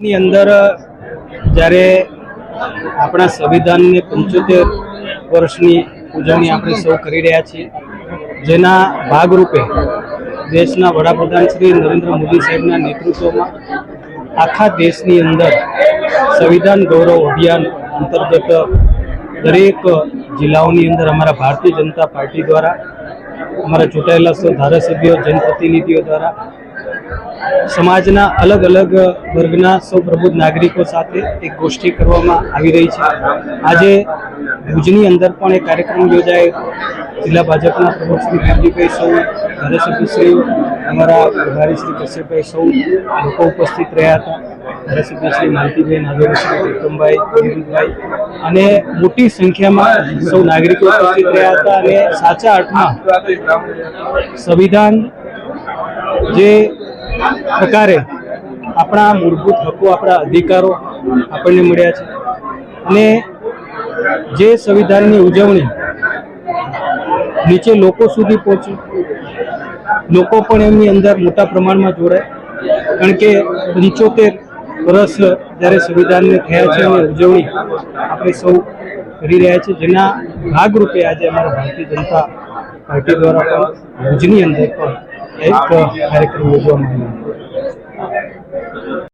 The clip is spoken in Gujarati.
ની અંદર જ્યારે આપણા સંવિધાનની પંચોતેર વર્ષની ઉજવણી આપણે સૌ કરી રહ્યા છીએ, જેના ભાગરૂપે દેશના વડાપ્રધાન શ્રી નરેન્દ્ર મોદી સાહેબના નેતૃત્વમાં આખા દેશની અંદર સંવિધાન ગૌરવ અભિયાન અંતર્ગત દરેક જિલ્લાઓની અંદર અમારા ભારતીય જનતા પાર્ટી દ્વારા, અમારા ચૂંટાયેલા સૌ ધારાસભ્યો, જનપ્રતિનિધિઓ દ્વારા સમાજના અલગ અલગ વર્ગના સૌ પ્રબુદ્ધ નાગરિકો સાથે એક ગોષ્ઠી કરવામાં આવી રહી છે. આજે ભુજની અંદર પણ એક કાર્યક્રમ યોજાયો. જિલ્લા ભાજપના પ્રમુખ શ્રી દેવજીભાઈ સૌ ધારાસભ્ય શ્રી અમારા પ્રભારી શ્રી કશ્યપભાઈ સૌ લોકો ઉપસ્થિત રહ્યા હતા. ધારાસભ્ય શ્રી માલતીભાઈ નાગેશ્રી શ્રી વિક્રમભાઈ અને મોટી સંખ્યામાં સૌ નાગરિકો ઉપસ્થિત રહ્યા હતા અને સાચા અર્થમાં સંવિધાન જે પ્રકારે આપણા મૂળભૂત હકો, આપણા અધિકારો આપણને મળ્યા છે. અને જે સંવિધાનની ઉજવણી નીચે લોકો સુધી પહોંચી, લોકો પણ એમની અંદર મોટા પ્રમાણમાં જોડાય. કારણ કે પંચોતેર વર્ષ જ્યારે સંવિધાનને થયા છે અને ઉજવણી આપણે સૌ કરી રહ્યા છીએ. જેના ભાગરૂપે આજે અમારા ભારતીય જનતા પાર્ટી દ્વારા પણ ભુજની અંદર પણ એક કાર્યક્રમ યોજવામાં આવ્યો